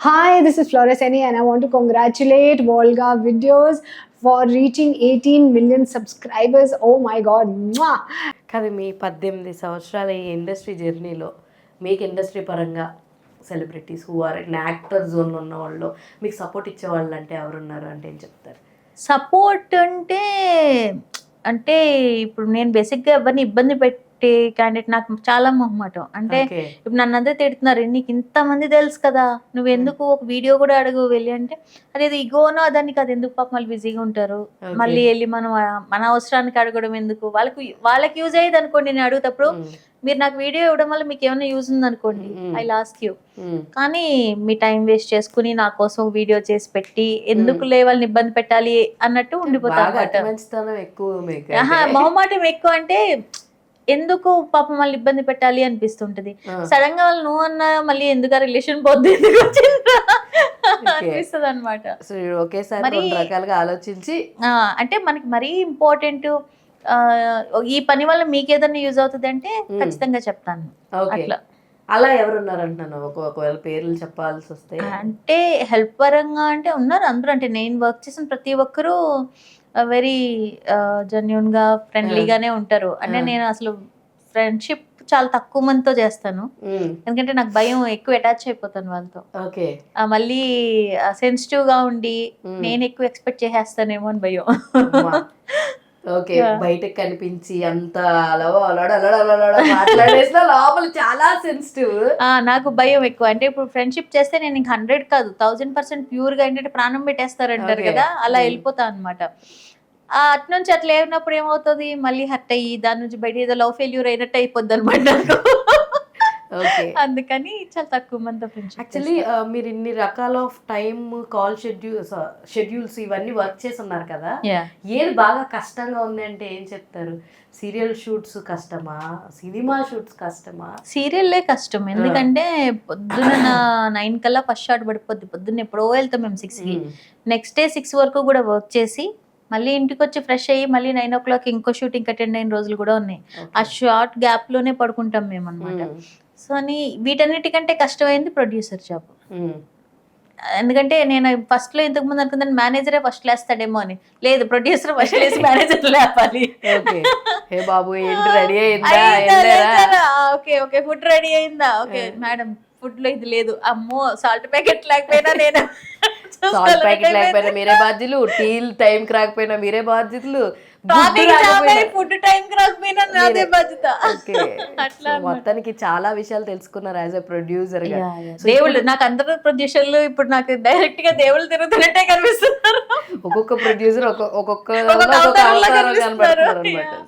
Hi, this is Floreseni, and I want to congratulate Volga Videos for reaching 18 million subscribers. Oh my god. Mwah. కాదు మీ పద్దెనిమిది సంవత్సరాల ఈ industry జర్నీలో మీకు industry పరంగా celebrities who are in actor జోన్లో ఉన్న వాళ్ళు మీకు సపోర్ట్ ఇచ్చే వాళ్ళు అంటే ఎవరున్నారు అంటే ఏం చెప్తారు సపోర్ట్ అంటే అంటే ఇప్పుడు నేను బేసిక్గా ఎవరిని ఇబ్బంది పెట్టే క్యాండిడేట్ నాకు చాలా మొహమాటం. అంటే ఇప్పుడు నన్ను అందరూ తిడుతున్నారు నీకు ఇంతమంది తెలుసు కదా నువ్వు ఎందుకు ఒక వీడియో కూడా అడుగు వెళ్ళి? అంటే అదేదో ఇగోనో దానికి అది ఎందుకు పాప మళ్ళీ బిజీగా ఉంటారు? మళ్ళీ వెళ్ళి మనం మన అవసరానికి అడగడం ఎందుకు? వాళ్ళకి వాళ్ళకి యూజ్ అయ్యేది అనుకోండి నేను అడుగుతప్పుడు మీరు నాకు వీడియో ఇవ్వడం వల్ల మీకు ఏమైనా యూజ్ ఉంది అనుకోండి Mm. ఐ లాస్ట్ యూ కానీ మీ టైం వేస్ట్ చేసుకుని నా కోసం వీడియో చేసి పెట్టి ఎందుకు లే వాళ్ళని ఇబ్బంది పెట్టాలి అన్నట్టు ఉండిపోతా బాగా అనమాట మంచితనం ఎక్కువ మీకు ఆహా, అయితే. మొహమాటం ఎక్కువ అంటే ఎందుకు పాపం వాళ్ళు ఇబ్బంది పెట్టాలి అనిపిస్తుంటది. సడన్గా వాళ్ళు నువ్వు అన్నా మళ్ళీ ఎందుకు రిలేషన్ పోద్ది అనిపిస్తుంది అనమాట ఒకేసారి రకాలుగా ఆలోచించి అంటే మనకి మరీ ఇంపార్టెంట్ ఈ పని వల్ల మీకు ఏదైనా యూజ్ అవుతుంది అంటే Mm. ఖచ్చితంగా చెప్తాను. అట్లా. అలా ఎవరున్నారు అంటున్నాను ఒక ఒకవేళ పేర్లు చెప్పాల్సి వస్తే అంటే హెల్ప్ పరంగా అంటే ఉన్నారు అందరూ. అంటే నేను వర్క్ చేసిన ప్రతి ఒక్కరూ వెరీ జెన్యున్గా ఫ్రెండ్లీగానే ఉంటారు. అంటే. నేను అసలు ఫ్రెండ్షిప్ చాలా తక్కువ మందితో చేస్తాను. ఎందుకంటే నాకు భయం ఎక్కువ అటాచ్ అయిపోతాను వాళ్ళతో. మళ్ళీ సెన్సిటివ్గా ఉండి నేను ఎక్కువ ఎక్స్పెక్ట్ చేసేస్తానేమో అని భయం. ఓకే. బయటకు కనిపించి అంత మాట్లాడేసిన లోపల చాలా సెన్సిటివ్ ఆ, నాకు భయం ఎక్కువ అంటే ఇప్పుడు ఫ్రెండ్షిప్ చేస్తే నేను ఇంక హండ్రెడ్ కాదు థౌజండ్ పర్సెంట్ ప్యూర్గా ఏంటంటే ప్రాణం పెట్టేస్తారంటారు. కదా అలా Mm. వెళ్ళిపోతా అనమాట అటు నుంచి అట్లా ఏమైనప్పుడు ఏమవుతుంది మళ్ళీ హర్ట్ అయ్యి దాని నుంచి బయట ఏదో లవ్ ఫెయిల్యూర్ అయినట్టు అయిపోద్ది అనమాట ఓకే అందుకని చాలా తక్కువ మంది యాక్చువల్లీ మీరు ఇన్ని రకాల off time call schedules schedules ఇవన్నీ వర్క్ చేసి ఉన్నారు కదా ఏది బాగా కష్టంగా ఉంది అంటే ఏం చెప్తారు? సీరియల్ షూట్స్ కష్టమా? సినిమా షూట్స్ కష్టమా? సీరియల్లే కష్టం. ఎందుకంటే పొద్దున్న నైన్ కల్లా ఫస్ట్ షాట్ పడిపోద్ది. పొద్దున్న ఎప్పుడో వెళ్తాం మేము సిక్స్కి. ఉమ్, నెక్స్ట్ డే సిక్స్ వరకు కూడా వర్క్ చేసి మళ్ళీ ఇంటికి వచ్చి ఫ్రెష్ అయ్యి మళ్ళీ నైన్ ఓ క్లాక్ ఇంకో షూటింగ్ అటెండ్ అయిన రోజులు కూడా ఉన్నాయి. ఆ షార్ట్ గ్యాప్లోనే పడుకుంటాం మేము అనమాట ఉమ్, సో అని వీటన్నిటికంటే కష్టమైంది ప్రొడ్యూసర్ జాబ్ ఎందుకంటే నేను ఫస్ట్లో ఇంతకు ముందు అనుకున్నాను మేనేజరే ఫస్ట్ లేస్తాడేమో అని. లేదు ప్రొడ్యూసర్ ఫస్ట్ లేసి మేనేజర్ లేపాలి. ఓకే. హే బాబు ఏంటి రెడీ అయిందా? ఓకే ఓకే ఫుడ్ రెడీ అయిందా? ఓకే. మేడం ఫుడ్లో ఇది లేదు. అమ్మో సాల్ట్ ప్యాకెట్ లేకపోయినా నేను. సాల్ట్ ప్యాకెట్ లేకపోయినా మీరే బాధ్యులు టీ టైం కి రాకపోయినా మీరే బాధ్యతలు ఫుడ్ టైం కి రాకపోయినా నాదే బాధ్యత. మొత్తానికి చాలా విషయాలు తెలుసుకున్నారు యాజ్ ఎ ప్రొడ్యూసర్గా. దేవుళ్ళు నాకు అందరూ ప్రొడ్యూసర్లు ఇప్పుడు నాకు డైరెక్ట్గా దేవుళ్ళు తిరుగుతున్నట్టే కనిపిస్తున్నారు. ఒక్కొక్క ప్రొడ్యూసర్ ఒక్కొక్క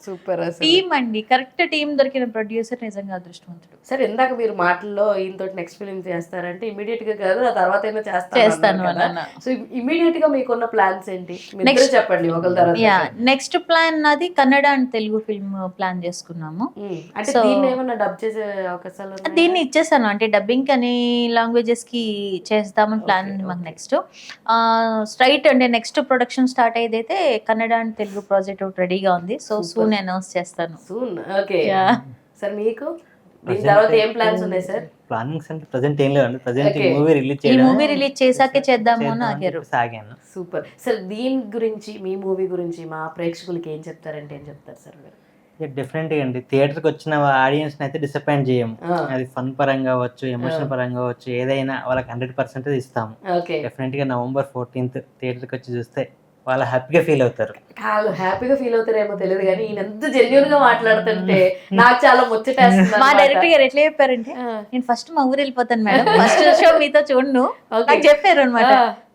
సూపర్ అసలు. టీం అండి. కరెక్ట్ టీం దొరికిన ప్రొడ్యూసర్ నిజంగా అదృష్టవంతుడు. సరే ఇందాక మీరు మాటల్లో ఈయనతో నెక్స్ట్ ఫిలిం చేస్తారంటే ఇమీడియట్గా కాదు ఆ తర్వాత అయినా చేస్తాను చేస్తాను సో ఇమీడియట్గా మీకున్న ప్లాన్స్ ఏంటి? ఇద్దరు చెప్పండి ఒకరి తర్వాత యా నెక్స్ట్ ప్లాన్ నాది Kannada and Telugu film plan చేసుకున్నాము. ఉమ్, అంటే దీన్ని ఏమన్నా డబ్ చేసే అవకాశాలు? దీన్ని ఇచ్చేసాను. అంటే డబ్బింగ్ అని లాంగ్వేజెస్కి చేస్తామని ప్లాన్ ఉంది మాకు. నెక్స్ట్ స్ట్రైట్ అంటే నెక్స్ట్ ప్రొడక్షన్ స్టార్ట్ అయ్యేదైతే కన్నడ అండ్ తెలుగు ప్రాజెక్ట్ ఒకటి రెడీగా ఉంది. సో. సూన్ అనౌన్స్ చేస్తాను. Soon okay. సార్ మీకు దీని తర్వాత ఏం అయితే ప్లాన్స్ ఉన్నాయి సార్ ప్లానింగ్స్ అంటే ప్రజెంట్ ఏం లేవండి ప్రజెంట్ ఈ. మూవీ రిలీజ్ ఈ మూవీ రిలీజ్ చేశాకే చేద్దాము అని ఆగారు. సాగాను సూపర్. సార్ దీని గురించి మీ మూవీ గురించి మా ప్రేక్షకులకి ఏం చెప్తారంటే ఏం చెప్తారు సార్ మీరు? డిఫరెంట్ అండి. థియేటర్కి వచ్చిన ఆడియన్స్ అయితే డిసప్పాయింట్ చేయము. అది ఫన్ పరంగా అవ్వచ్చు ఎమోషన్. పరంగా అవ్వచ్చు ఏదైనా వాళ్ళకి హండ్రెడ్ పర్సెంటేజ్ ఇస్తాము. డెఫినెట్గా నవంబర్ ఫోర్టీన్త్ థియేటర్కి వచ్చి చూస్తే వాళ్ళు హ్యాపీగా ఫీల్ అవుతారు. కాదు హ్యాపీగా ఫీల్ అవుతారేమో తెలియదు కానీ ఈయన ఎంత జెన్యున్గా మాట్లాడుతుంటే నాకు చాలా ముచ్చటేస్తుంది మా. డైరెక్టర్ గారు ఎట్లా చెప్పారంటే నేను ఫస్ట్ మా ఊరు వెళ్ళిపోతాను మేడం. ఫస్ట్ షో మీతో చూడను. నాకు చెప్పారు అనమాట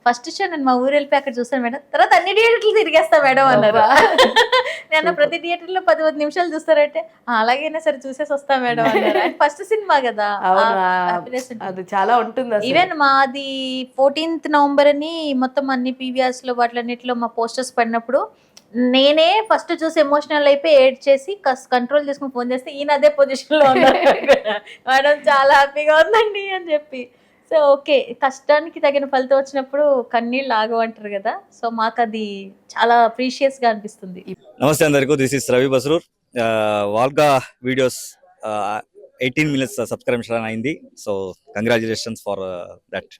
ఫస్ట్ షో నేను మా ఊరు వెళ్ళిపోయి అక్కడ చూస్తాను మేడం. తర్వాత అన్ని థియేటర్లు తిరిగేస్తా మేడం అన్నారు. నేను ప్రతి థియేటర్లో పది పది నిమిషాలు చూస్తారంటే "ఆ, అలాగైనా సరే చూసేసి వస్తా మేడం ఫస్ట్ సినిమా కదా. అది చాలా ఉంటుంది. ఈవెన్ మాది ఫోర్టీన్త్ నవంబర్ అని మొత్తం అన్ని పీవీఆర్స్లో వాటిలన్నిటిలో మా పోస్టర్స్ పడినప్పుడు నేనే ఫస్ట్ చూసి ఎమోషనల్ అయిపోయి ఏడ్ చేసి కంట్రోల్ చేసుకుని ఫోన్ చేస్తే ఈయన అదే పొజిషన్లో ఉన్నారు. మేడం చాలా హ్యాపీగా ఉందండి అని చెప్పి. సో ఓకే కష్టానికి తగిన ఫలితం వచ్చినప్పుడు కన్నీళ్ళు ఆగవంటారు కదా. సో మాకు అది చాలా ప్రీషియస్గా అనిపిస్తుంది. నమస్తే అందరికీ దిస్ ఇస్ రవి బసరూర్ వాల్గా వీడియోస్ ఎయిటీన్ మినిట్స్ సబ్స్క్రిప్షన్ అయింది సో కంగ్రాచులేషన్స్ ఫర్ దట్